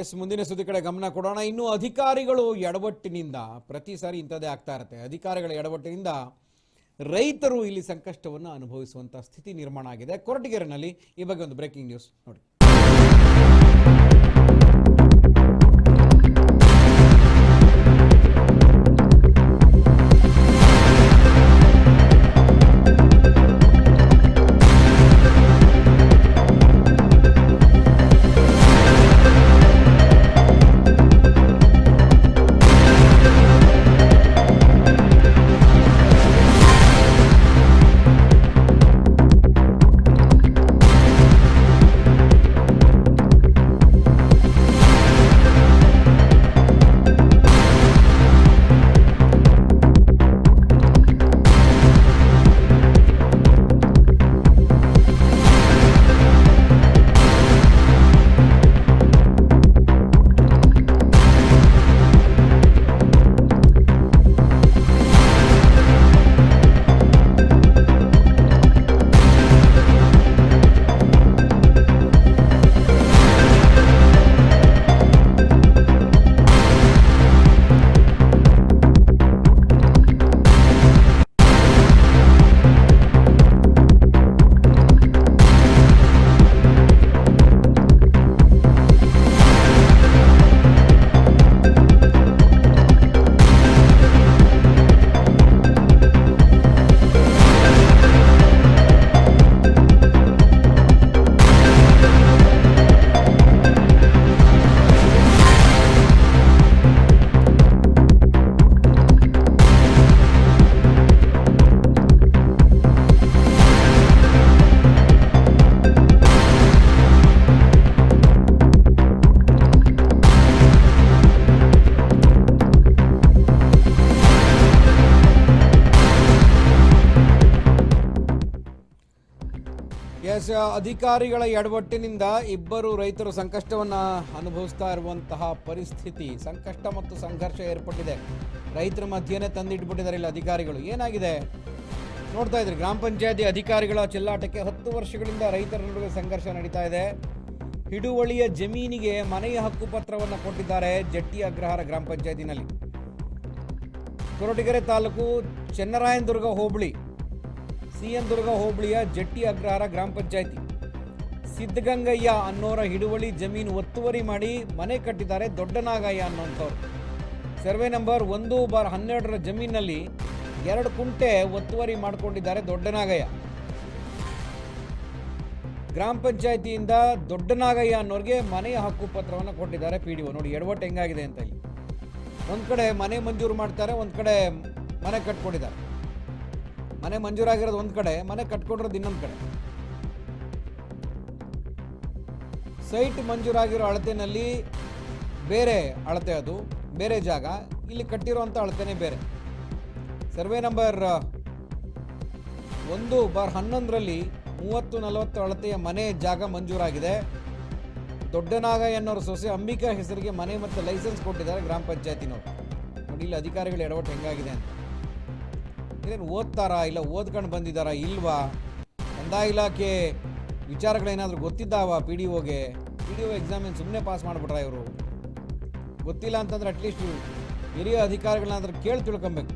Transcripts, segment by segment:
S, ಮುಂದಿನ ಸುದ್ದಿ ಕಡೆ ಗಮನ ಕೊಡೋಣ. ಇನ್ನು ಅಧಿಕಾರಿಗಳು ಎಡವಟ್ಟಿನಿಂದ, ಪ್ರತಿ ಸಾರಿ ಇಂಥದ್ದೇ ಆಗ್ತಾ ಇರುತ್ತೆ. ಅಧಿಕಾರಿಗಳ ಎಡವಟ್ಟಿನಿಂದ ರೈತರು ಇಲ್ಲಿ ಸಂಕಷ್ಟವನ್ನು ಅನುಭವಿಸುವಂಥ ಸ್ಥಿತಿ ನಿರ್ಮಾಣ ಆಗಿದೆ. ಕೊರಟಗೆರೆನಲ್ಲಿ ಈ ಬಗ್ಗೆ ಒಂದು ಬ್ರೇಕಿಂಗ್ ನ್ಯೂಸ್ ನೋಡಿ. ಅಧಿಕಾರಿಗಳ ಎಡವಟ್ಟಿನಿಂದ ಇಬ್ಬರು ರೈತರು ಸಂಕಷ್ಟವನ್ನು ಅನುಭವಿಸ್ತಾ ಇರುವಂತಹ ಪರಿಸ್ಥಿತಿ, ಸಂಕಷ್ಟ ಮತ್ತು ಸಂಘರ್ಷ ಏರ್ಪಟ್ಟಿದೆ. ರೈತರ ಮಧ್ಯೆನೇ ತಂದಿಟ್ಬಿಟ್ಟಿದ್ದಾರೆ ಇಲ್ಲಿ ಅಧಿಕಾರಿಗಳು. ಏನಾಗಿದೆ? ನೋಡ್ತಾ ಇದ್ರಿ, ಗ್ರಾಮ ಪಂಚಾಯತಿ ಅಧಿಕಾರಿಗಳ ಚೆಲ್ಲಾಟಕ್ಕೆ ಹತ್ತು ವರ್ಷಗಳಿಂದ ರೈತರ ನಡುವೆ ಸಂಘರ್ಷ ನಡೀತಾ ಇದೆ. ಹಿಡುವಳಿಯ ಜಮೀನಿಗೆ ಮನೆಯ ಹಕ್ಕು ಪತ್ರವನ್ನು ಕೊಟ್ಟಿದ್ದಾರೆ ಜಟ್ಟಿ ಅಗ್ರಹಾರ ಗ್ರಾಮ ಪಂಚಾಯತಿನಲ್ಲಿ. ಕೊರಟಗೆರೆ ತಾಲೂಕು ಚೆನ್ನರಾಯನದುರ್ಗ ಹೋಬಳಿ. ಸಿಎನ್ ದುರ್ಗ ಹೋಬಳಿಯ ಜಟ್ಟಿ ಅಗ್ರಹಾರ ಗ್ರಾಮ ಪಂಚಾಯಿತಿ. ಸಿದ್ಧಗಂಗಯ್ಯ ಅನ್ನೋರ ಹಿಡುವಳಿ ಜಮೀನು ಒತ್ತುವರಿ ಮಾಡಿ ಮನೆ ಕಟ್ಟಿದ್ದಾರೆ ದೊಡ್ಡನಾಗಯ್ಯ ಅನ್ನೋಂಥವ್ರು. ಸರ್ವೆ ನಂಬರ್ ಒಂದು ಬಾರ್ ಹನ್ನೆರಡರ ಜಮೀನಲ್ಲಿ ಎರಡು ಕುಂಟೆ ಒತ್ತುವರಿ ಮಾಡಿಕೊಂಡಿದ್ದಾರೆ ದೊಡ್ಡನಾಗಯ್ಯ. ಗ್ರಾಮ ಪಂಚಾಯತಿಯಿಂದ ದೊಡ್ಡನಾಗಯ್ಯ ಅನ್ನೋರಿಗೆ ಮನೆಯ ಹಕ್ಕು ಪತ್ರವನ್ನು ಕೊಟ್ಟಿದ್ದಾರೆ ಪಿ ಡಿ ಒ. ನೋಡಿ, ಎಡವಟ್ಟು ಹೆಂಗಾಗಿದೆ ಅಂತ ಇಲ್ಲಿ. ಒಂದು ಕಡೆ ಮನೆ ಮಂಜೂರು ಮಾಡ್ತಾರೆ, ಒಂದು ಕಡೆ ಮನೆ ಕಟ್ಕೊಂಡಿದ್ದಾರೆ. ಮನೆ ಮಂಜೂರಾಗಿರೋದು ಒಂದು ಕಡೆ, ಮನೆ ಕಟ್ಕೊಂಡಿರೋದು ಇನ್ನೊಂದು ಕಡೆ. ಸೈಟ್ ಮಂಜೂರಾಗಿರೋ ಅಳತೆನಲ್ಲಿ ಬೇರೆ ಅಳತೆ ಅದು, ಬೇರೆ ಜಾಗ, ಇಲ್ಲಿ ಕಟ್ಟಿರುವಂಥ ಅಳತೆನೇ ಬೇರೆ. ಸರ್ವೆ ನಂಬರ್ ಒಂದು ಬಾರ್ ಹನ್ನೊಂದರಲ್ಲಿ ಮೂವತ್ತು ನಲವತ್ತು ಅಳತೆಯ ಮನೆ ಜಾಗ ಮಂಜೂರಾಗಿದೆ. ದೊಡ್ಡನಾಗ ಎನ್ನೋರು ಸೊಸೆ ಅಂಬಿಕಾ ಹೆಸರಿಗೆ ಮನೆ ಮತ್ತು ಲೈಸೆನ್ಸ್ ಕೊಟ್ಟಿದ್ದಾರೆ ಗ್ರಾಮ ಪಂಚಾಯತಿನವರು. ನೋಡಿ, ಇಲ್ಲಿ ಅಧಿಕಾರಿಗಳು ಎಡವಟ್ಟು ಹೆಂಗಾಗಿದೆ ಅಂತ. ಇದೇನು ಓದ್ತಾರಾ ಇಲ್ಲ ಓದ್ಕೊಂಡು ಬಂದಿದ್ದಾರಾ ಇಲ್ವಾ? ಕಂದಾಯ ಇಲಾಖೆ ವಿಚಾರಗಳೇನಾದರೂ ಗೊತ್ತಿದ್ದಾವ ಪಿ ಡಿ ಒಗೆ ಪಿ ಡಿ ಒ ಎಕ್ಸಾಮಿನ ಸುಮ್ಮನೆ ಪಾಸ್ ಮಾಡಿಬಿಟ್ರ ಇವರು? ಗೊತ್ತಿಲ್ಲ ಅಂತಂದ್ರೆ ಅಟ್ಲೀಸ್ಟ್ ಹಿರಿಯ ಅಧಿಕಾರಿಗಳನ್ನಾದ್ರೂ ಕೇಳಿ ತಿಳ್ಕೊಬೇಕು.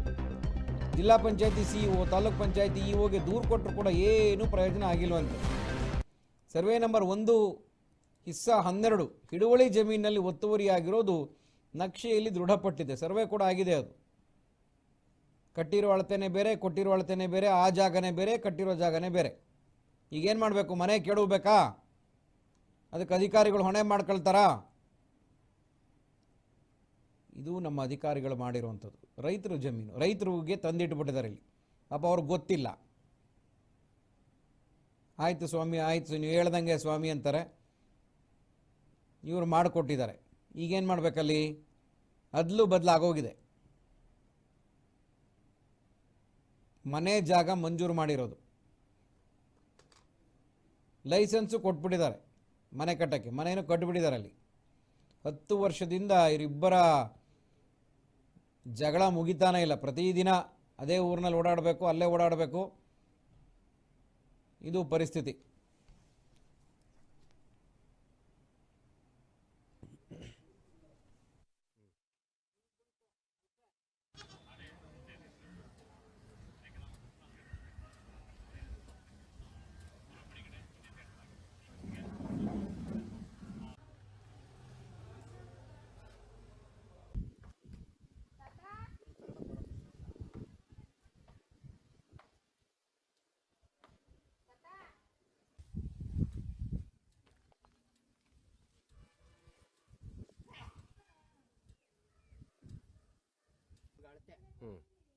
ಜಿಲ್ಲಾ ಪಂಚಾಯತಿ ಸಿ ಒ ತಾಲೂಕ್ ಪಂಚಾಯತಿ ಇ ಓಗೆ ದೂರು ಕೊಟ್ಟರು ಕೂಡ ಏನೂ ಪ್ರಯೋಜನ ಆಗಿಲ್ವಂತೆ ಸರ್ವೆ ನಂಬರ್ ಒಂದು, ಹಿಸ್ಸಾ ಹನ್ನೆರಡು, ಹಿಡುವಳಿ ಜಮೀನಿನಲ್ಲಿ ಒತ್ತುವರಿಯಾಗಿರೋದು ನಕ್ಷೆಯಲ್ಲಿ ದೃಢಪಟ್ಟಿದೆ. ಸರ್ವೆ ಕೂಡ ಆಗಿದೆ ಅದು. ಕಟ್ಟಿರೋ ಅಳತೆನೇ ಬೇರೆ, ಕೊಟ್ಟಿರೋ ಅಳತೆನೇ ಬೇರೆ, ಆ ಜಾಗನೇ ಬೇರೆ, ಕಟ್ಟಿರೋ ಜಾಗನೇ ಬೇರೆ. ಈಗೇನು ಮಾಡಬೇಕು? ಮನೆ ಕೆಡುವಬೇಕಾ ಅದಕ್ಕೆ ಅಧಿಕಾರಿಗಳು ಹೊಣೆ ಮಾಡ್ಕೊಳ್ತಾರಾ? ಇದು ನಮ್ಮ ಅಧಿಕಾರಿಗಳು ಮಾಡಿರುವಂಥದ್ದು. ರೈತರು ಜಮೀನು, ರೈತರಿಗೆ ತಂದಿಟ್ಬಿಟ್ಟಿದ್ದಾರೆ ಇಲ್ಲಿ. ಪಾಪ ಅವ್ರಿಗೆ ಗೊತ್ತಿಲ್ಲ. ಆಯಿತು ಸ್ವಾಮಿ, ಆಯಿತು ನೀವು ಹೇಳ್ದಂಗೆ ಸ್ವಾಮಿ ಅಂತಾರೆ. ಇವರು ಮಾಡಿಕೊಟ್ಟಿದ್ದಾರೆ. ಈಗೇನು ಮಾಡಬೇಕಲ್ಲಿ? ಅದಲು ಬದಲಾಗೋಗಿದೆ. ಮನೆ ಜಾಗ ಮಂಜೂರು ಮಾಡಿರೋದು. ಲೈಸೆನ್ಸು ಕೊಟ್ಬಿಟ್ಟಿದ್ದಾರೆ ಮನೆ ಕಟ್ಟೋಕ್ಕೆ, ಮನೆಯನ್ನು ಕಟ್ಬಿಟ್ಟಿದ್ದಾರೆ ಅಲ್ಲಿ. ಹತ್ತು ವರ್ಷದಿಂದ ಇವರಿಬ್ಬರ ಜಗಳ ಮುಗಿತಾನೇ ಇಲ್ಲ. ಪ್ರತಿದಿನ ಅದೇ ಊರಿನಲ್ಲಿ ಓಡಾಡಬೇಕು, ಅಲ್ಲೇ ಓಡಾಡಬೇಕು. ಇದು ಪರಿಸ್ಥಿತಿ.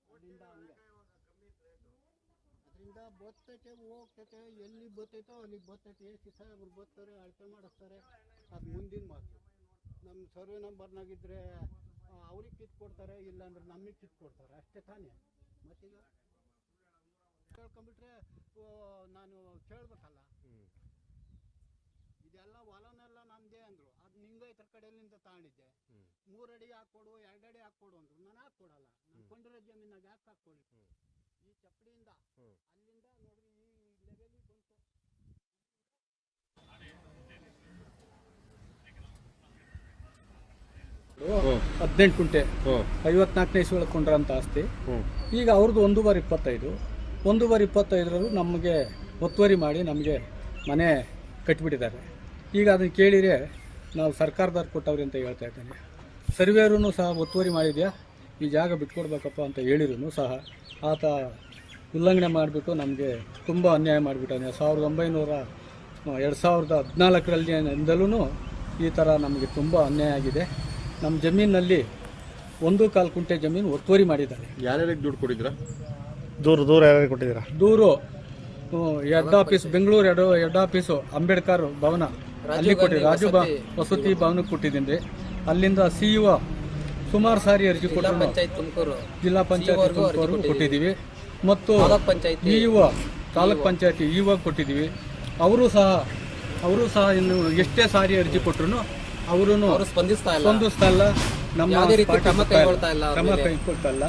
ಅದರಿಂದ ಹಂಗೆ. ಅದರಿಂದ ಬರ್ತೈತೆ, ಹೋಗ್ತೈತೆ, ಎಲ್ಲಿ ಬರ್ತೈತೋ ಅಲ್ಲಿಗೆ ಬರ್ತೈತೆ. ಎಷ್ಟು ಸಾಹೇಬ್ರು ಬರ್ತಾರೆ, ಅಳತೆ ಮಾಡಿಸ್ತಾರೆ. ಅದು ಮುಂದಿನ ಮಾತು. ನಮ್ಮ ಸರ್ವೆ ನಂಬರ್ನಾಗಿದ್ದರೆ ಅವ್ರಿಗೆ ಕಿತ್ತು ಕೊಡ್ತಾರೆ, ಇಲ್ಲಾಂದ್ರೆ ನಮಗೆ ಕಿತ್ತು ಕೊಡ್ತಾರೆ. ಅಷ್ಟೇ ತಾನೇ. ಮತ್ತೀಗ ಕೇಳ್ಕೊಂಬಿಟ್ರೆ ನಾನು ಕೇಳ್ಬೇಕಲ್ಲ ಹ್ಮ್ ಇದೆಲ್ಲ ಹೊಲನೆಲ್ಲ ನಮ್ಮದೇ ಅಂದರು ನಿಂಗೈತರ ಕಡೆಯಿಂದ ತಗೊಂಡಿದ್ದೆ. ಮೂರಡಿ ಹಾಕೊಡು ಎರಡಡಿ ಹಾಕೊಡು ಅಂದ್ರು. ನಾನು ಹಾಕೊಡಲ್ಲ ನಾನು ಕೊಂಡಿರೋ ಜಮೀನಾಗ ಯಾಕೆ ಹಾಕೊಳ್ಳಿ ಈ ಚಪ್ಪಡಿಯಿಂದ ಅಲ್ಲಿಂದ ನೋಡ್ರಿ ಈ ಲೆವೆಲಿಗೆ ಬಂತು. ಹದಿನೆಂಟು ಕುಂಟೆ. ಐವತ್ನಾಲ್ಕನೇ ಇಸ್ವಿ ಕೊಂಡ್ರಂತ ಆಸ್ತಿ. ಈಗ ಅವ್ರದ್ದು ಒಂದೂವರೆ ಇಪ್ಪತ್ತೈದು. ಒಂದೂವರೆ ಇಪ್ಪತ್ತೈದರಲ್ಲೂ ನಮಗೆ ಒತ್ತುವರಿ ಮಾಡಿ ನಮಗೆ ಮನೆ ಕಟ್ಟಿಬಿಟ್ಟಿದ್ದಾರೆ ಈಗ ಅದನ್ನು ಕೇಳಿದರೆ ನಾವು ಸರ್ಕಾರದವ್ರು ಕೊಟ್ಟವ್ರಿ ಅಂತ ಹೇಳ್ತಾ ಇದ್ದೇನೆ. ಸರ್ವೇರೂ ಸಹ ಒತ್ತುವರಿ ಮಾಡಿದೆಯಾ? ಈ ಜಾಗ ಬಿಟ್ಕೊಡ್ಬೇಕಪ್ಪ ಅಂತ ಹೇಳಿದ್ರು ಸಹ. ಆತ ಉಲ್ಲಂಘನೆ ಮಾಡಿಬಿಟ್ಟು ನಮಗೆ ತುಂಬ ಅನ್ಯಾಯ ಮಾಡಿಬಿಟ್ಟಾನೆ. ಸಾವಿರದ ಒಂಬೈನೂರ ಎರಡು ಸಾವಿರದ ಹದಿನಾಲ್ಕರಲ್ಲಿಂದಲೂ ಈ ಥರ ನಮಗೆ ತುಂಬ ಅನ್ಯಾಯ ಆಗಿದೆ. ನಮ್ಮ ಜಮೀನಲ್ಲಿ ಒಂದು ಕಾಲು ಕುಂಟೆ ಜಮೀನು ಒತ್ತುವರಿ ಮಾಡಿದ್ದಾರೆ. ಯಾರ್ಯಾರಿಗೆ ದುಡ್ಡು ಕೊಟ್ಟಿದ್ರ ದೂರ ದೂರ ಯಾರ್ಯಾರಿಗೆ ಕೊಟ್ಟಿದ್ದೀರಾ? ದೂರು head office Bengaluru head head office Ambedkar Bhavan. ಅಲ್ಲಿ ಕೊಟ್ಟಿ ರಾಜು ಬಾ ವಸತಿ ಭವನಕ್ಕೆ ಕೊಟ್ಟಿದ್ದೀನಿ. ಅಲ್ಲಿಂದ ಸಿ ಯು ಸುಮಾರು ಸಾರಿ ಅರ್ಜಿ ಕೊಟ್ಟರು ತುಮಕೂರು ಜಿಲ್ಲಾ ಪಂಚಾಯತ್ ತುಮಕೂರು ಕೊಟ್ಟಿದ್ದೀವಿ. ಮತ್ತು ಇ ಒ ತಾಲೂಕ್ ಪಂಚಾಯತಿ ಇ ಒ ಕೊಟ್ಟಿದ್ದೀವಿ. ಅವರು ಸಹ ಅವರು ಸಹ ಇನ್ನು ಎಷ್ಟೇ ಸಾರಿ ಅರ್ಜಿ ಕೊಟ್ಟರು ಅವರು ಸ್ಪಂದಿಸ್ತಾ ಇಲ್ಲ. ಸ್ಪಂದಿಸ್ತಾ ಇಲ್ಲ. ನಮ್ಮ ಕ್ರಮ. ಕೈಗೊಳ್ತಾ ಇಲ್ಲ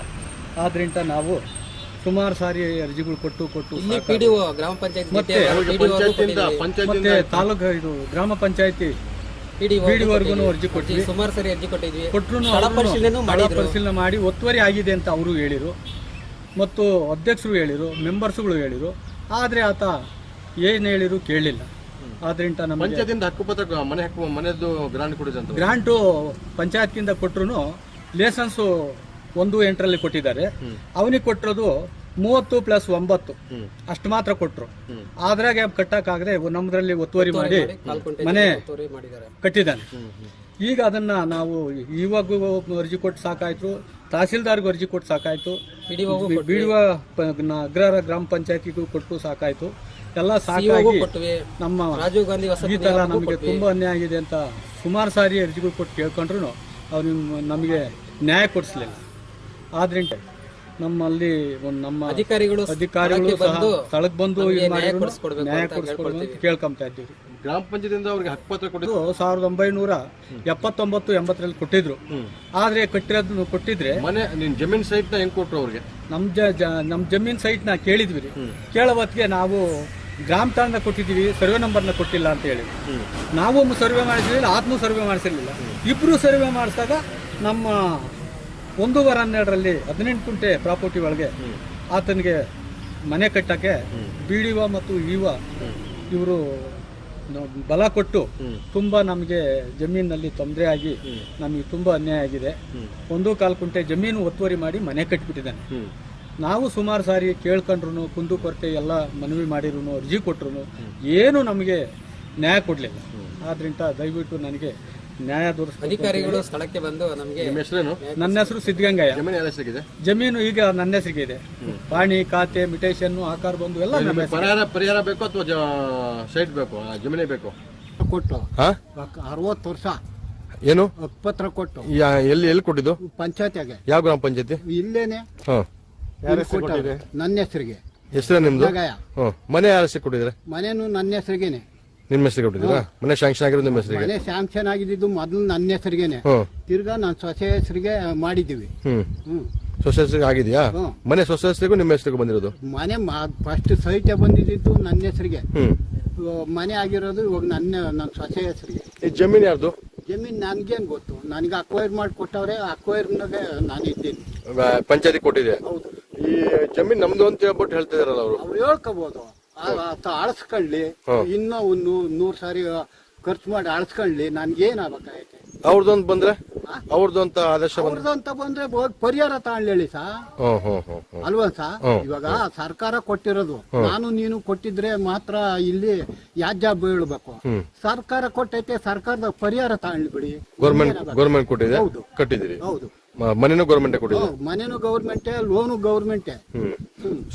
ಆದ್ರಿಂದ ನಾವು ಸುಮಾರು ಸಾರಿ ಅರ್ಜಿಗಳು ಕೊಟ್ಟು ಕೊಟ್ಟು ಗ್ರಾಮ ಪಂಚಾಯತ್ ಮತ್ತೆ ತಾಲೂಕು ಇದು ಗ್ರಾಮ ಪಂಚಾಯತಿ ಬಿಡಿವರೆಗೂ ಅರ್ಜಿ ಕೊಟ್ಟಿದ್ವಿ. ಸುಮಾರು ಸರಿ ಅರ್ಜಿ ಕೊಟ್ಟಿದ್ವಿ ಕೊಟ್ಟರು ಪರಿಶೀಲನೆ ಮಾಡಿದ್ರು. ಪರಿಶೀಲನೆ ಮಾಡಿ ಒತ್ತುವರಿ ಆಗಿದೆ ಅಂತ ಅವರು ಹೇಳಿರು. ಮತ್ತು ಅಧ್ಯಕ್ಷರು ಹೇಳಿರು ಮೆಂಬರ್ಸ್ಗಳು ಹೇಳಿರು. ಆದರೆ ಆತ ಏನು ಹೇಳಿರು ಕೇಳಲಿಲ್ಲ ಆದ್ರಿಂದ ನಮಗೆ ಪಂಚಾಯತಿಂದ ಹಕ್ಕುಪತ್ರ ಮನೆ ಹಕ್ಕು ಮನೆದು ಗ್ರಾಂಟ್ ಕೊಡಿದೆ ಗ್ರಾಂಟು ಪಂಚಾಯತ್ಗಿಂದ ಕೊಟ್ಟರು ಲೇಸನ್ಸು ಒಂದು ಎಂಟರಲ್ಲಿ ಕೊಟ್ಟಿದ್ದಾರೆ. ಅವನಿಗೆ ಕೊಟ್ಟಿರೋದು ಮೂವತ್ತು ಪ್ಲಸ್ ಒಂಬತ್ತು. ಅಷ್ಟು ಮಾತ್ರ ಕೊಟ್ಟರು ಆದ್ರಾಗೆ ಅದ್ರಾಗೆ ಕಟ್ಟಕ್ಕಾಗದೆ ನಮ್ಮದ್ರಲ್ಲಿ ಒತ್ತುವರಿ ಮಾಡಿ ಮನೆ ಒತ್ತುವರಿ ಮಾಡಿದ್ದಾರೆ. ಕಟ್ಟಿದ್ದಾನೆ. ಈಗ ಅದನ್ನ ನಾವು ಇವಾಗೂ ಅರ್ಜಿ ಕೊಟ್ಟು ಸಾಕಾಯ್ತು. ತಹಸೀಲ್ದಾರ್ಗೂ ಅರ್ಜಿ ಕೊಟ್ಟು ಸಾಕಾಯ್ತು. ಬೀಳುವ ಬಿಡುವ ಅಗ್ರಹಾರ ಗ್ರಾಮ ಪಂಚಾಯತಿಗೂ ಕೊಟ್ಟು ಸಾಕಾಯ್ತು. ಎಲ್ಲ ಸಾಕಾಗಿ ನಮ್ಮ ರಾಜೀವ್ ಗಾಂಧಿ ವಸತಿ ಈ ತರ ನಮಗೆ ತುಂಬಾ ತುಂಬ ಅನ್ಯಾಯ ಆಗಿದೆ ಅಂತ ಸುಮಾರು ಸಾರಿ ಅರ್ಜಿಗಳು ಕೊಟ್ಟು ಕೇಳ್ಕೊಂಡ್ರು ಅವ್ರು ನಮಗೆ ನ್ಯಾಯ ಕೊಡಿಸ್ಲಿಲ್ಲ. ಆದ್ರಿಂದ ನಮ್ಮಲ್ಲಿ ಒಂದು ನಮ್ಮ ಅಧಿಕಾರಿಗಳು ಅಧಿಕಾರಿಗಳು ಸ್ಥಳಕ್ಕೆ ಸಹ ಬಂದು ಸ್ಥಳಕ್ಕೆ ಬಂದು ನ್ಯಾಯ ಕೊಡಿಸ್ಕೊಡ್ಬೇಕು ಕೇಳ್ಕೊಳ್ತೀವಿ. ಕೇಳ್ಕೊಂತ ಇದ್ದೀವಿ. ಗ್ರಾಮ ಪಂಚಾಯತಿಯಿಂದ ಅವ್ರಿಗೆ ಹಕ್ಕುಪತ್ರ ಕೊಟ್ಟಿದ್ದು ಕೊಟ್ಟಿದ್ರು ಸಾವಿರದ ಒಂಬೈನೂರ ಎಪ್ಪತ್ತೊಂಬತ್ತು ಎಂಬತ್ತರಲ್ಲಿ ಕೊಟ್ಟಿದ್ರು. ಆದ್ರೆ ಕಟ್ಟಿರೋದನ್ನು ಕೊಟ್ಟಿದ್ರೆ ಮನೆ ನಿನ್ ಜಮೀನ್ ಸೈಟ್ನ ಹೆಂಗ್ ಕೊಟ್ರು ಅವ್ರಿಗೆ? ನಮ್ ಜ ಜ- ನಮ್ ಜಮೀನ್ ಸೈಟ್ನ ಕೇಳಿದ್ವಿ ರೀ. ನಾವು ಗ್ರಾಮ ತಾಂಡ ಕೊಟ್ಟಿದ್ದೀವಿ ಸರ್ವೆ ನಂಬರ್ನ ಕೊಟ್ಟಿಲ್ಲ ಅಂತ ಹೇಳಿ. ನಾವು ಸರ್ವೆ ಮಾಡಿಸಿರ್ಲಿಲ್ಲ ಆತ್ಮ ಸರ್ವೆ ಮಾಡಿಸಿರ್ಲಿಲ್ಲ. ಇಬ್ರು ಸರ್ವೆ ಮಾಡಿಸಿದಾಗ ನಮ್ಮ ಒಂದೂವರೆ ಹನ್ನೆರಡರಲ್ಲಿ ಹದಿನೆಂಟು ಕುಂಟೆ ಪ್ರಾಪರ್ಟಿ ಒಳಗೆ ಆತನಿಗೆ ಮನೆ ಕಟ್ಟಕ್ಕೆ ಬಿ ಡಿ ಒ ಮತ್ತು ಇವ ಇವರು ಬಲ ಕೊಟ್ಟು. ತುಂಬಾ ನಮಗೆ ಜಮೀನಿನಲ್ಲಿ ತೊಂದರೆ ಆಗಿ ನಮಗೆ ತುಂಬಾ ಅನ್ಯಾಯ ಆಗಿದೆ. ಒಂದು ಕಾಲು ಕುಂಟೆ ಜಮೀನು ಒತ್ತುವರಿ ಮಾಡಿ ಮನೆ ಕಟ್ಟಿಬಿಟ್ಟಿದ್ದಾನೆ ಹ್ಮ್. ನಾವು ಸುಮಾರು ಸಾರಿ ಕೇಳ್ಕೊಂಡ್ರು ಕುಂದು ಕೊರತೆ ಎಲ್ಲ ಮನವಿ ಮಾಡಿರು ಅರ್ಜಿ ಕೊಟ್ಟರು ಏನು ನಮಗೆ ನ್ಯಾಯ ಕೊಡಲಿಲ್ಲ. ಆದ್ರಿಂದ ದಯವಿಟ್ಟು ನನಗೆ ನ್ಯಾಯ ಅಧಿಕಾರಿಗಳು ಸ್ಥಳಕ್ಕೆ ಬಂದು ನಮಗೆ ನಿಮ್ಮ ಹೆಸರೇನು? ನನ್ನ ಹೆಸರು ಸಿದ್ಧಗಂಗಯ್ಯ. ಜಮೀನ್ ಯಾರ ಹೆಸರಿಗಿದೆ? ಜಮೀನು ಈಗ ನನ್ನ ಹೆಸರಿಗೆ ಇದೆ ಪಾಣಿ ಖಾತೆ ಮಿಟೇಷನ್ ಆಕಾರ ಬಂದು ಎಲ್ಲ ನಿಮಗೆ. ಪರಿಹಾರ ಪರಿಹಾರ ಬೇಕು ಅಥವಾ ಸೈಟ್ ಬೇಕು? ಆ ಜಮೀನೇ ಬೇಕು? ಕೊಟ್ಟು. ಹಾ? ಅರವತ್ತು ವರ್ಷ. ಏನು? ಪತ್ರ ಕೊಟ್ಟು. ಎಲ್ಲಿ ಎಲ್ಲಿ ಕೊಟ್ಟಿದ್ದು? ಪಂಚಾಯತಿಗೆ ಯಾವ ಗ್ರಾಮ ಪಂಚಾಯತಿ? ಇಲ್ಲೇನೆ. ಹಾ. ಕೊಟ್ಟವ್ರೆ. ನನ್ನ ಹೆಸರಿಗೆ. ಹೆಸರು ನಿಮ್ದು? ಜಗಯ್ಯ ಹ್ಮ್. ಮನೆ ಯಾರ ಹೆಸರು ಕೊಟ್ಟಿದ್ರೆ? ಮನೇನು ನನ್ನ ಹೆಸರಿಗೇನೆ. ನಿಮ್ಮ ಹೆಸರಿಗೆ ಕೊಟ್ಟಿದ್ದೀರಾ ಮನೆ ಶಾಂಕ್ಷನ್ ಆಗಿರೋದು ನಿಮ್ಮ ಹೆಸರಿಗೆ ಮನೆ ಸ್ಯಾಂಕ್ಷನ್ ಆಗಿದ್ದು ಮೊದಲು ನನ್ನ ಹೆಸರಿಗೆನೆ. ಹ್ಮ್ ತಿರ್ಗಾ ನನ್ನ ಸೊಸೆ ಹೆಸರಿಗೆ ಮಾಡಿದ್ದೀವಿ. ಹ್ಮ್. ಹೆಸರಿಗೆ ಆಗಿದೆಯಾ? ಹ್ಮ್. ಮನೆ ಸೊಸೆ ಹೆಸರಿಗೂ ನಿಮ್ಮ ಹೆಸರಿಗೆ ಬಂದಿರೋದು? ಮನೆ ಫಸ್ಟ್ ಸೈಟ್ ಬಂದಿದ್ದು ನನ್ನ ಹೆಸರಿಗೆ. ಹ್ಮ್. ಇವಾಗ ಮನೆ ಆಗಿರೋದು ಇವಾಗ ನನ್ನ ನನ್ನ ಸೊಸೆ ಹೆಸರಿಗೆ. ಈ ಜಮೀನು ಯಾರ್ದು? ಜಮೀನು ನನಗೇನು ಗೊತ್ತು. ನನಗೆ ಅಕ್ವೈರ್ ಮಾಡಿ ಕೊಟ್ಟವ್ರೆ ಅಕ್ವೈರ್ನಾಗೆ ನಾನು ಇದ್ದೀನಿ. ಪಂಚಾಯತಿ ಕೊಟ್ಟಿದೆ. ಹೌದು. ಈ ಜಮೀನ್ ನಮ್ದು ಅಂತ ಹೇಳ್ಬಿಟ್ಟು ಹೇಳ್ತಿದಾರಲ್ಲ ಅವರು. ಅವ್ರು ಹೇಳ್ಕೋಬೋದು. ಆತ ಅಳಿಸ್ಕೊಳ್ಳಿ ಇನ್ನೂ ಒಂದು ನೂರು ಸಾರಿ ಖರ್ಚು ಮಾಡಿ ಅಳಿಸ್ಕೊಳ್ಳಿ ನನ್ಗೇನಾಗಬೇಕಾಗೈತೆ ಅವ್ರದ್ದೊಂದು ಬಂದ್ರೆ? ಅವ್ರದ್ದು ಆದೇಶ ಅವ್ರದ್ದು ಅಂತ ಬಂದ್ರೆ ಹೋಗ್ ಪರಿಹಾರ ತಾಳ್ಳಿ ಸಾ? ಹ್ಮ್ ಹ್ಮ್ ಹ್ಮ್ ಹ್ಮ್. ಅಲ್ವಾ ಸಾ. ಇವಾಗ ಸರ್ಕಾರ ಕೊಟ್ಟಿರೋದು. ನಾನು ನೀನು ಕೊಟ್ಟಿದ್ರೆ ಮಾತ್ರ ಇಲ್ಲಿ ಯಾಜ್ಯ ಬೀಳ್ಬೇಕು ಸರ್ಕಾರ ಕೊಟ್ಟೈತೆ ಸರ್ಕಾರದ ಪರಿಹಾರ ತಾಳ್ಳಿ ಬಿಡಿ ಗೌರ್ಮೆಂಟ್ ಗೌರ್ಮೆಂಟ್ ಕೊಟ್ಟಿದೆ? ಹೌದು. ಕಟ್ಟಿದಿರಿ ಹೌದು. ಮನೇನು ಗೌರ್ಮೆಂಟ್ ಕೊಟ್ಟಿದೆ? ಮನೆನೂ ಗೌರ್ಮೆಂಟೇ ಲೋನು ಗೌರ್ಮೆಂಟೇ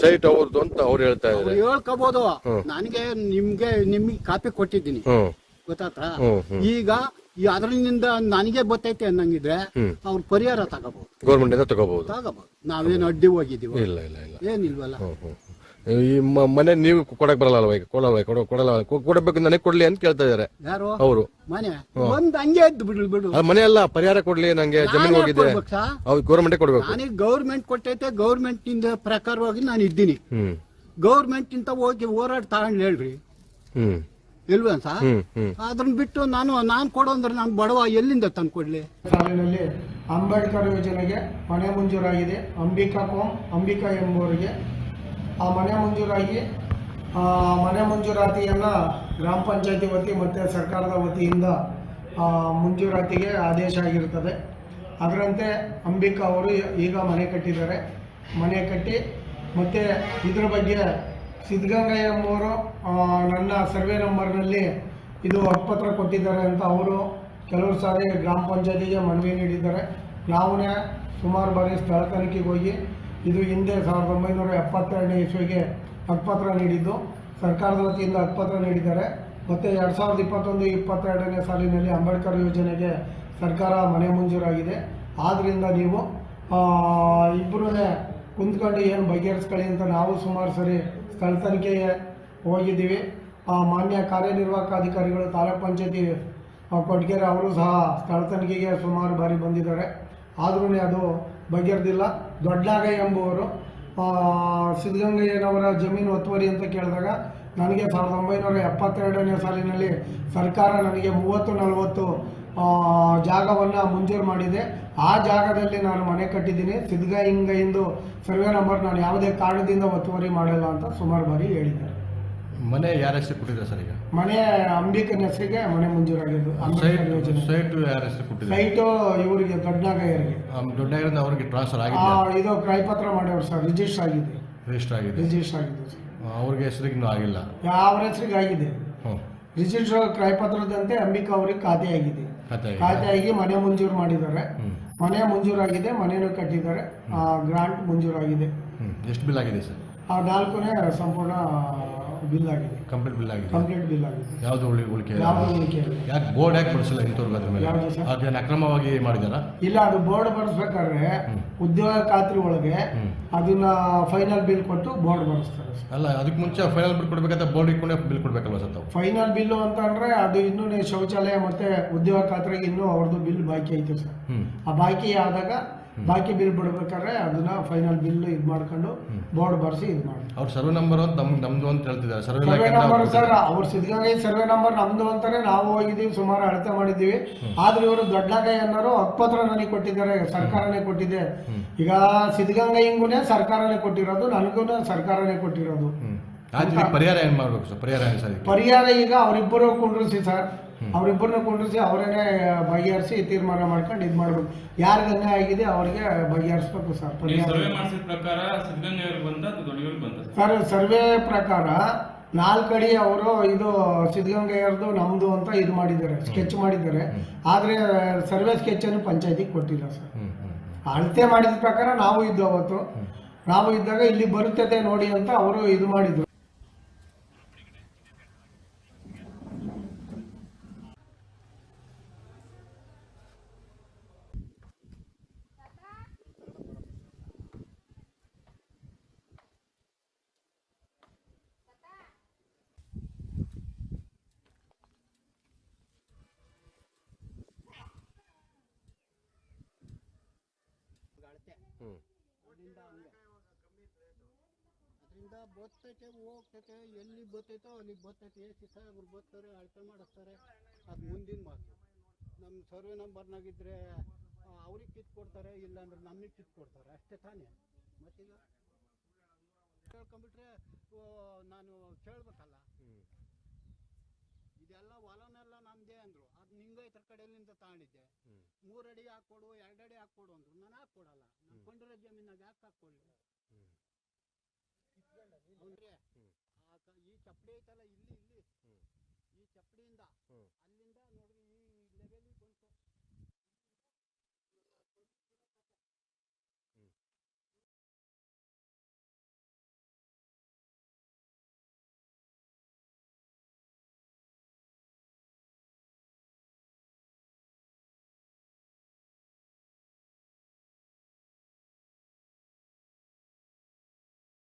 ಸೈಟ್ ಅವ್ರದ್ದು ಅಂತ ಅವ್ರು ಹೇಳ್ತಾ ಇದ್ದಾರೆ. ಹೇಳ್ಕೋಬಹುದು ನನಗೆ ನಿಮ್ಗೆ ನಿಮ್ಗೆ ಕಾಪಿ ಕೊಟ್ಟಿದ್ದೀನಿ. ಗೊತ್ತಾತ. ಈಗ ಈ ಅದರಿಂದ ನನಗೆ ಗೊತ್ತೈತೆ ಅನ್ನಂಗಿದ್ರೆ ಅವ್ರ ಪರಿಹಾರ ತಗೋಬಹುದು. ಗೌರ್ಮೆಂಟ್ ಇಂದ ತಗೋಬಹುದು. ತಗೋಬಹುದು. ನಾವೇನು ಅಡ್ಡಿ ಹೋಗಿದೀವಿ ಇಲ್ಲ ಇಲ್ಲ ಇಲ್ಲ. ಏನಿಲ್ವಲ್ಲ. ಈ ಮ- ಮನೆ ನೀವು ಕೊಡಕ್ ಬರಲ್ಲ ಈಗ? ಕೊಡಲ್ಲ ಕೊಡ ಕೊಡಲ್ಲ. ಕೊ- ಕೊಡಬೇಕು ನನಗೆ ಕೊಡ್ಲಿ ಅಂತ ಕೇಳ್ತಾ ಇದಾರೆ ಯಾರು? ಅವರು. ಮನೆ? ಒಂದ್ ಹಂಗೆ ಎದ್ದು ಬಿಡು. ಬಿಡು ಮನೆ ಅಲ್ಲ ಪರಿಹಾರ ಕೊಡ್ಲಿ ನಂಗೆ ಜಮೀನು ನಾನೇ ಹೋಗಿದೆ ಗೌರ್ಮೆಂಟ್? ಅವ್ರು ಗೌರ್ಮೆಂಟೇ ಕೊಡ್ಬೇಕು. ನನಗೆ ಗೌರ್ಮೆಂಟ್ ಕೊಟ್ಟೈತೆ ಗೌರ್ಮೆಂಟ್ ಇಂದ ಪ್ರಕಾರವಾಗಿ ನಾನು ಇದ್ದೀನಿ ಹ್ಮ್. ಗೌರ್ಮೆಂಟ್ ಇಂದ ಹೋಗಿ ಹೋರಾಟ ತಗೊಂಡ್ ಹೇಳ್ರಿ. ಹ್ಮ್. ಇಲ್ವಾ ಸಾ ಹ್ಮ್ ಹ್ಮ್. ಅದನ್ನ ಬಿಟ್ಟು ನಾನು ನಾನು ಕೊಡೋ ಅಂದ್ರೆ ನಾನು ಬಡವ ಎಲ್ಲಿಂದ ತಂದು ಕೊಡ್ಲಿ? ಸಾಲಿನಲ್ಲಿ ಅಂಬೇಡ್ಕರ್ ಯೋಜನೆಗೆ ಮನೆ ಮಂಜೂರಾಗಿದೆ. ಅಂಬಿಕಾ ಕೋಮ್ ಅಂಬಿಕಾ ಎಂಬುವರಿಗೆ. ಆ ಮನೆ ಮಂಜೂರಾಗಿ ಆ ಮನೆ ಮಂಜೂರಾತಿಯನ್ನು ಗ್ರಾಮ ಪಂಚಾಯತಿ ವತಿ ಮತ್ತು ಸರ್ಕಾರದ ವತಿಯಿಂದ ಆ, ಮಂಜೂರಾತಿಗೆ ಆದೇಶ ಆಗಿರುತ್ತದೆ ಅದರಂತೆ ಅಂಬಿಕಾ ಅವರು ಈಗ ಮನೆ ಕಟ್ಟಿದ್ದಾರೆ. ಮನೆ ಕಟ್ಟಿ ಮತ್ತು ಇದ್ರ ಬಗ್ಗೆ ಸಿದ್ಧಗಂಗಯ್ಯ ಎಂಬುವರು ನನ್ನ ಸರ್ವೆ ನಂಬರ್ನಲ್ಲಿ ಇದು ಹಕ್ಕುಪತ್ರ ಕೊಟ್ಟಿದ್ದಾರೆ ಅಂತ ಅವರು ಕೆಲವು ಸಾರಿ ಗ್ರಾಮ ಪಂಚಾಯತಿಗೆ ಮನವಿ ನೀಡಿದ್ದಾರೆ. ನಾವುನೇ ಸುಮಾರು ಬಾರಿ ಸ್ಥಳ ತನಿಖೆಗೆ ಹೋಗಿ ಇದು ಹಿಂದೆ ಸಾವಿರದ ಒಂಬೈನೂರ ಎಪ್ಪತ್ತೆರಡನೇ ಇಸ್ವಿಗೆ ಹಕ್ಕುಪತ್ರ ನೀಡಿದ್ದು. ಸರ್ಕಾರದ ವತಿಯಿಂದ ಹಕ್ಕುಪತ್ರ ನೀಡಿದ್ದಾರೆ. ಮತ್ತು ಎರಡು ಸಾವಿರದ ಇಪ್ಪತ್ತೊಂದು, ಇಪ್ಪತ್ತೆರಡನೇ ಸಾಲಿನಲ್ಲಿ ಅಂಬೇಡ್ಕರ್ ಯೋಜನೆಗೆ ಸರ್ಕಾರ ಮನೆ ಮಂಜೂರಾಗಿದೆ. ಆದ್ದರಿಂದ ನೀವು ಇಬ್ಬರೂ ಕುಂತ್ಕೊಂಡು ಏನು ಬಗೆಹರಿಸ್ಕೊಳ್ಳಿ ಅಂತ ನಾವು ಸುಮಾರು ಸರಿ ತನಿಖೆಗೆ ಹೋಗಿದ್ದೀವಿ. ಆ, ಮಾನ್ಯ ಕಾರ್ಯನಿರ್ವಾಹಕ ಅಧಿಕಾರಿಗಳು ತಾಲೂಕ್ ಪಂಚಾಯತಿ ಕೊಟ್ಗೆರೆ ಅವರು ಸಹ ಸ್ಥಳ ತನಿಖೆಗೆ ಸುಮಾರು ಬಾರಿ ಬಂದಿದ್ದಾರೆ. ಆದ್ರೂ ಅದು ಬಗೆಹರಿದಿಲ್ಲ ದೊಡ್ಡನಾಗಯ್ಯ ಎಂಬುವರು ಸಿದ್ಧಗಂಗಯ್ಯನವರ ಜಮೀನು ಒತ್ತುವರಿ ಅಂತ ಕೇಳಿದಾಗ ನನಗೆ ಸಾವಿರದ ಒಂಬೈನೂರ ಎಪ್ಪತ್ತೆರಡನೇ ಸಾಲಿನಲ್ಲಿ ಸರ್ಕಾರ ನನಗೆ ಮೂವತ್ತು ನಲವತ್ತು ಜಾಗವನ್ನು ಮಂಜೂರು ಮಾಡಿದೆ. ಆ ಜಾಗದಲ್ಲಿ ನಾನು ಮನೆ ಕಟ್ಟಿದ್ದೀನಿ. ಸಿದ್ಧಗಂಗೆಯಿಂದ ಸರ್ವೆ ನಂಬರ್ ನಾನು ಯಾವುದೇ ಕಾರಣದಿಂದ ಒತ್ತುವರಿ ಮಾಡಲ್ಲ ಅಂತ ಸುಮಾರು ಬಾರಿ ಹೇಳಿದ್ದಾರೆ. ಮನೆ ಯಾರ ಹೆಸರು ಕೊಟ್ಟಿದ್ದಾರೆ ಸರ್ ಈಗ? ಮನೆ ಅಂಬಿಕನ ಹೆಸರಿಗೆ ಮನೆ ಮಂಜೂರಾಗಿದ್ದು. ಯೋಜನೆ. ಸೈಟ್ ಯಾರ ಹೆಸರು ಕೊಟ್ಟಿದ್ದಾರೆ? ಸೈಟು ಇವರಿಗೆ ದೊಡ್ಡನಾಗಯ್ಯರಿಗೆ ದೊಡ್ಡ ಅವರಿಗೆ ಟ್ರಾನ್ಸ್ಫರ್ ಆ, ಇದು ಕ್ರಯಪತ್ರ ಮಾಡಿದ್ರು ಸರ್. ರಿಜಿಸ್ಟರ್ ಆಗಿದೆ. ರಿಜಿಸ್ಟರ್ ಆಗಿದೆ. ರಿಜಿಸ್ಟರ್ ಆಗಿದೆ ಅವ್ರಿಗೆ ಹೆಸರಿಗೆ ಇನ್ನೂ ಆಗಿಲ್ಲ. ಯಾವ ಹೆಸರಿಗೆ ಆಗಿದೆ? ರಿಜಿಸ್ಟರ್ ಕ್ರಯಪತ್ರದಂತೆ ಅಂಬಿಕಾ ಅವರಿಗೆ ಖಾತೆ ಆಗಿದೆ. ಖಾತೆ ಆಗಿದೆ. ಖಾತೆ ಆಗಿ ಮನೆ ಮಂಜೂರು ಮಾಡಿದ್ದಾರೆ. ಮನೆ ಮಂಜೂರಾಗಿದೆ ಮನೆಯೂ ಕಟ್ಟಿದ್ದಾರೆ. ಗ್ರಾಂಟ್ ಮಂಜೂರಾಗಿದೆ. ಎಷ್ಟು ಬಿಲ್ ಆಗಿದೆ ಸರ್? ಆ ನಾಲ್ಕನೇ ಸಂಪೂರ್ಣ ಬಿಲ್ ಆಗಿದೆ. ಕಂಪ್ಲೀಟ್ ಬಿಲ್ ಆಗಿದೆ. ಕಂಪ್ಲೀಟ್ ಬಿಲ್ ಆಗಿದೆ. ಯಾವುದು ಉಳಿ ಉಳಿಕೆ? ಯಾವುದು ಉಳಿಕೆ? ಇಲ್ಲ. ಯಾಕೆ ಬೋರ್ಡ್ ಯಾಕೆ ಬಳಸಿಲ್ಲ ಇಂಥವ್ರಿಗೆ ಅದ್ರ ಮೇಲೆ? ಯಾವ್ದು ಸರ್? ಅದೇನು ಅಕ್ರಮವಾಗಿ ಮಾಡಿದಾರ? ಇಲ್ಲ ಅದು ಬೋರ್ಡ್ ಬಡಿಸ್ಬೇಕಾದ್ರೆ ಉದ್ಯೋಗ ಖಾತ್ರಿ ಒಳಗೆ ಅದನ್ನ ಫೈನಲ್ ಬಿಲ್ ಕೊಟ್ಟು ಬೋರ್ಡ್ ಬಡಿಸ್ತಾರೆ ಸರ್. ಅಲ್ಲ ಅದಕ್ಕೆ ಮುಂಚೆ ಫೈನಲ್ ಬಿಲ್ ಕೊಡ್ಬೇಕಾದ್ರೆ ಬೋರ್ಡ್ ಇಟ್ಕೊಂಡೆ ಬಿಲ್ ಕೊಡ್ಬೇಕಲ್ವ ಸರ್ ತಾವು? ಫೈನಲ್ ಬಿಲ್ ಅಂತ ಅಂದ್ರೆ ಅದು ಇನ್ನೂ ನೀವು ಶೌಚಾಲಯ ಮತ್ತೆ ಉದ್ಯೋಗ ಖಾತ್ರಿಗೆ ಇನ್ನೂ ಅವ್ರದ್ದು ಬಿಲ್ ಬಾಕಿ ಐತೆ ಸರ್. ಆ ಬಾಕಿ ಆದಾಗ ಬಾಕಿ ಬಿಲ್ ಬಿಡ್ಬೇಕಾದ್ರೆ ಅದನ್ನ ಫೈನಲ್ ಬಿಲ್ ಇದು ಮಾಡ್ಕೊಂಡು ಬೋರ್ಡ್ ಬರ್ಸಿ ಇದು ಮಾಡಿ. ಅವ್ರ ಸರ್ವೆ ನಂಬರ್ ಅಂತ ನಮ್ಗೆ ನಮ್ದು ಅಂತ ಹೇಳ್ತಿದ್ದಾರೆ. ಸರ್ವೆ ನಂಬರ್ ಅವ್ರು ಸರ್ ಅವ್ರ ಸಿದ್ಧಗಂಗೆ ಸರ್ವೆ ನಂಬರ್ ನಮ್ದು ಅಂತಾನೆ ನಾವು ಹೋಗಿದ್ದೀವಿ ಸುಮಾರು ಅಳತೆ ಮಾಡಿದ್ದೀವಿ. ಆದ್ರೆ ಇವರು ದೊಡ್ಡಗೈ ಅನ್ನೋರು ಹಕ್ಪತ್ರ ನನಗೆ ಕೊಟ್ಟಿದ್ದಾರೆ ಸರ್ಕಾರನೇ ಕೊಟ್ಟಿದೆ. ಈಗ ಸಿದ್ಧಗಂಗೈಂಗುನೇ ಸರ್ಕಾರನೇ ಕೊಟ್ಟಿರೋದು ನನಗೂ ಸರ್ಕಾರನೇ ಕೊಟ್ಟಿರೋದು. ಪರಿಹಾರ ಏನು ಮಾಡ್ಬೇಕು ಸರ್ ಪರಿಹಾರ ಏನು ಸರ್ ಇದಕ್ಕೆ? ಪರಿಹಾರ ಈಗ ಅವರಿಬ್ಬರು ಕುಂಡ್ರಿಸಿ ಸರ್ ಅವರಿಬ್ಬರನ್ನ ಕುಂಡ್ರಿಸಿ ಅವರೇನೆ ಬಗೆಹರಿಸಿ ತೀರ್ಮಾನ ಮಾಡ್ಕೊಂಡು ಇದು ಮಾಡ್ಬೇಕು. ಯಾರಿಗೆ ಅನ್ಯಾಯ ಆಗಿದೆ ಅವ್ರಿಗೆ ಬಗೆಹರಿಸ್ಬೇಕು ಸರ್ ಸರ್ ಸರ್ವೆ ಪ್ರಕಾರ ನಾಲ್ಕಡಿ ಅವರು ಇದು ಸಿದ್ಧಗಂಗೆಯವ್ರದ್ದು ನಮ್ದು ಅಂತ ಇದು ಮಾಡಿದ್ದಾರೆ ಸ್ಕೆಚ್ ಮಾಡಿದ್ದಾರೆ. ಆದ್ರೆ ಸರ್ವೆ ಸ್ಕೆಚ್ ಅನ್ನು ಪಂಚಾಯತಿಗೆ ಕೊಟ್ಟಿಲ್ಲ ಸರ್. ಅಳತೆ ಮಾಡಿದ ಪ್ರಕಾರ ನಾವು ಇದ್ದು ಅವತ್ತು ನಾವು ಇದ್ದಾಗ ಇಲ್ಲಿ ಬರುತ್ತದೆ ನೋಡಿ ಅಂತ ಅವರು ಇದು ಮಾಡಿದ್ರು. ಬರ್ತೈತೆ ಹೋಗ್ತೈತೆ ಎಲ್ಲಿ ಬತ್ತೈತೋ ಅಲ್ಲಿ ಬತ್ತೈತೆ ಎ ಸಾಹೇಬ್ರು ಬರ್ತಾರೆ ಅಳತೆ ಮಾಡಿಸ್ತಾರೆ. ಅದು ಮುಂದಿನ ಮಾತು. ನಮ್ಮ ಸರ್ವೆ ನಂಬರ್ನಾಗಿದ್ದರೆ ಅವ್ರಿಗೆ ಕಿತ್ತು ಕೊಡ್ತಾರೆ ಇಲ್ಲಾಂದ್ರೆ ನಮಗೆ ಕಿತ್ತು ಕೊಡ್ತಾರೆ. ಅಷ್ಟೇ ತಾನೇ. ಮತ್ತೀಗ? ಕೇಳ್ಕೊಂಬಿಟ್ರೆ ನಾನು ಕೇಳ್ಬೇಕಲ್ಲ? ಇದೆಲ್ಲ ಹೊಲನೆಲ್ಲ ನಮ್ಮದೇ ಅಂದರು. ಅದು ನಿಂಗೈತರ ಕಡೆಯಿಂದ ತಗೊಂಡಿದ್ದೆ ಮೂರಡಿ ಅಡಿ ಹಾಕೊಡು ಎರಡು ಅಡಿ ಹಾಕೊಡು ಅಂದ್ರು. ನಾನು ಹಾಕೊಡಲ್ಲ ನಾನು ಕೊಂಡಿರೋ ಜಮೀನಾಗ ಯಾಕೆ ಹಾಕೊಳ್ಳಿ ಈ ಚಪ್ಪಡಿ ಐತಲ್ಲ ಇಲ್ಲಿ ಇಲ್ಲಿ. ಈ ಚಪ್ಪಡಿಯಿಂದ ಅಲ್ಲಿಂದ ನೋಡ್ರಿ ಈ ಲೆವೆಲ್ ಬಂತು.